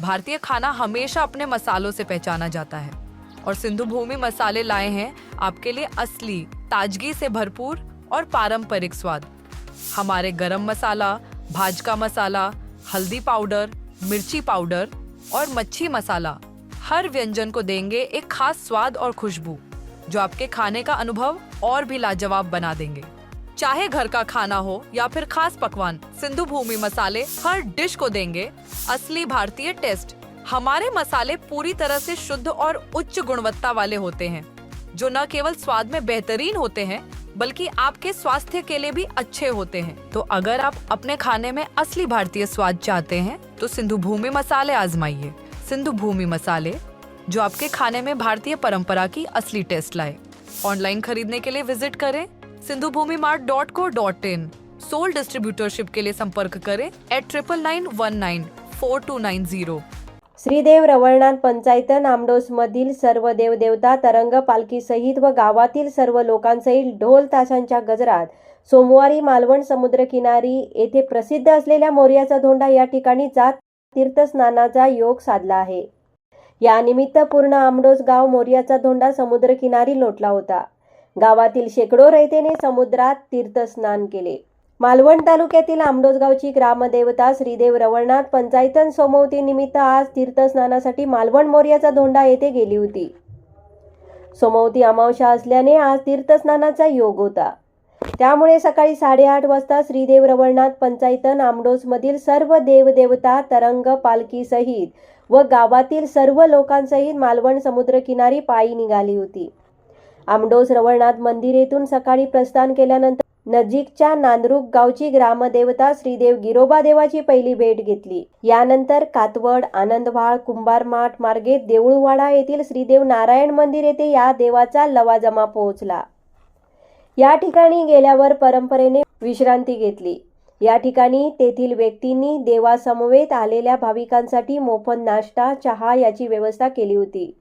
भारतीय खाना हमेशा अपने मसालों से पहचाना जाता है। और सिंधु भूमि मसाले लाए हैं आपके लिए असली, ताजगी से भरपूर और पारंपरिक स्वाद। हमारे गरम मसाला भाजका मसाला, हल्दी पाउडर, मिर्ची पाउडर और मच्छी मसाला हर व्यंजन को देंगे एक खास स्वाद और खुशबू, जो आपके खाने का अनुभव और भी लाजवाब बना देंगे। चाहे घर का खाना हो या फिर खास पकवान, सिंधु भूमि मसाले हर डिश को देंगे। असली भारतीय टेस्ट हमारे मसाले पूरी तरह से शुद्ध और उच्च गुणवत्ता वाले होते हैं, जो न केवल स्वाद में बेहतरीन होते हैं, बल्कि आपके स्वास्थ्य के लिए भी अच्छे होते हैं। तो अगर आप अपने खाने में असली भारतीय स्वाद चाहते हैं तो सिंधु भूमि मसाले आजमाइए। सिंधु भूमि मसाले, जो आपके खाने में भारतीय परंपरा की असली टेस्ट लाए। ऑनलाइन खरीदने के लिए विज़िट करें। Sindhu Bhumi mart dot co dot in. Sole distributorship के लिए संपर्क करें at triple nine one nine four two nine zero Shridev Rawalnath panchayat नामडोसमधील सर्व देवदेवता तरंग पालखीसहित व गावातील सर्व लोकांसहित ढोल ताशांच्या गजरात सोमवारी मालवण समुद्रकिनारी येथे प्रसिद्ध असलेल्या मोर्याचा धोंडा या ठिकाणी जात तीर्थस्नानाचा योग साधला आहे. यानिमित्त पूर्ण आमडोस गाव मोर्याचा धोंडा समुद्रकिनारी लोटला होता. गावातील शेकडो रयतेने समुद्रात तीर्थस्नान केले. मालवण तालुक्यातील आमडोसगावची ग्रामदेवता श्रीदेव रवळनाथ पंचायतन सोमवती निमित्त आज तीर्थस्नानासाठी मालवण मोर्याचा धोंडा येथे गेली होती. सोमवती अमावशा असल्याने आज तीर्थस्नानाचा योग होता. त्यामुळे सकाळी साडेआठ वाजता श्रीदेव रवळनाथ पंचायतन आमडोसमधील सर्व देवदेवता तरंग पालखीसहित व गावातील सर्व लोकांसहित मालवण समुद्रकिनारी पायी निघाली होती. आमडोस रवळनाथ मंदिर येथून सकाळी प्रस्थान केल्यानंतर नजीकच्या नांदरूक गावची ग्रामदेवता श्रीदेव गिरोबा देवाची पहिली भेट घेतली. यानंतर कातवड आनंदवाळ कुंभारमाठ मार्गे देऊळवाडा येथील श्रीदेव नारायण मंदिर येथे या देवाचा लवाजमा पोहोचला. या ठिकाणी गेल्यावर परंपरेने विश्रांती घेतली. या ठिकाणी तेथील व्यक्तींनी देवासमवेत आलेल्या भाविकांसाठी मोफत नाश्ता चहा याची व्यवस्था केली होती.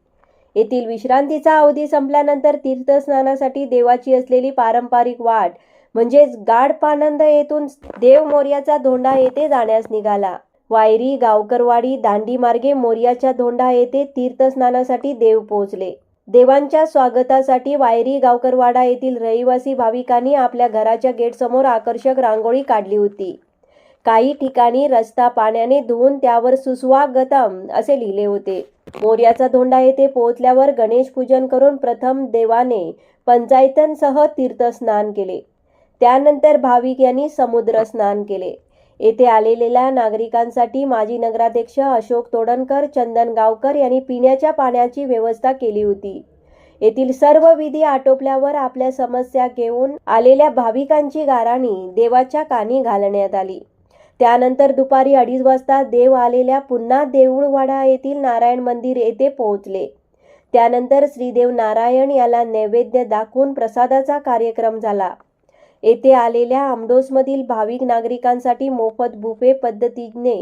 येथील विश्रांतीचा अवधी संपल्यानंतर तीर्थस्नानासाठी देवाची असलेली पारंपरिक वाट म्हणजेच गाढपानंद येथून देव मोर्याचा धोंडा येथे जाण्यास निघाला. वायरी गावकरवाडी दांडी मार्गे मोर्याच्या धोंडा येथे तीर्थस्नानासाठी देव पोहोचले. देवांच्या स्वागतासाठी वायरी गावकरवाडा येथील रहिवासी भाविकांनी आपल्या घराच्या गेटसमोर आकर्षक रांगोळी काढली होती. काही ठिकाणी रस्ता पाण्याने धुवून त्यावर सुस्वागतम असे लिहिले होते. मोर्याचा धोंडा येथे पोहोचल्यावर गणेश पूजन करून प्रथम देवाने पंचायतनसह तीर्थस्नान केले. त्यानंतर भाविक यांनी समुद्र स्नान केले. येथे आलेल्या नागरिकांसाठी माजी नगराध्यक्ष अशोक तोडणकर चंदन गावकर यांनी पिण्याच्या पाण्याची व्यवस्था केली होती. येथील सर्व विधी आटोपल्यावर आपल्या समस्या घेऊन आलेल्या भाविकांची गाराणी देवाच्या कानी घालण्यात आली. त्यानंतर दुपारी अडीच वाजता देव आलेल्या पुन्हा देऊळवाडा येथील नारायण मंदिर येथे पोहोचले. त्यानंतर श्रीदेव नारायण याला नैवेद्य दाखवून प्रसादाचा कार्यक्रम झाला. येथे आलेल्या आमडोसमधील भाविक नागरिकांसाठी मोफत बुफे पद्धतीने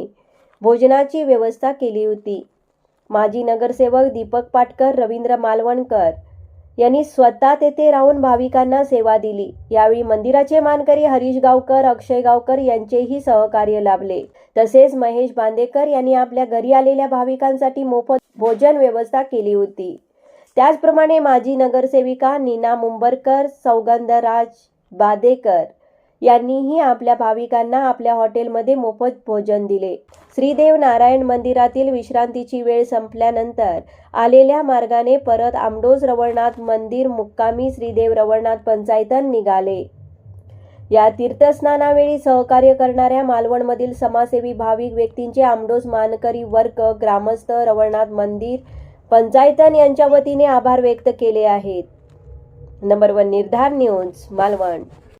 भोजनाची व्यवस्था केली होती. माजी नगरसेवक दीपक पाटकर रवींद्र मालवणकर यांनी स्वतः तेथे राहून भाविकांना सेवा दिली. यावेळी मंदिराचे मानकरी हरीश गावकर अक्षय गावकर यांचेही सहकार्य लाभले. तसेच महेश बांदेकर यांनी आपल्या घरी आलेल्या भाविकांसाठी मोफत भोजन व्यवस्था केली होती. त्याचप्रमाणे माजी नगरसेविका नीना मुंबरकर सौगंधराज बादेकर यांनीही आपल्या भाविकांना आपल्या हॉटेलमध्ये मोफत भोजन दिले. श्रीदेव नारायण मंदिरातील विश्रांतीची वेळ संपल्यानंतर आलेल्या मार्गाने परत आमडोस रवळनाथ मंदिर मुक्कामी श्रीदेव रवळनाथ पंचायतन निघाले. या तीर्थस्नानावेळी सहकार्य करणाऱ्या मालवणमधील समाजसेवी भाविक व्यक्तींचे आमडोस मानकरी वर्ग ग्रामस्थ रवळनाथ मंदिर पंचायतन यांच्या वतीने आभार व्यक्त केले आहेत. नंबर वन निर्धार न्यूज मालवण.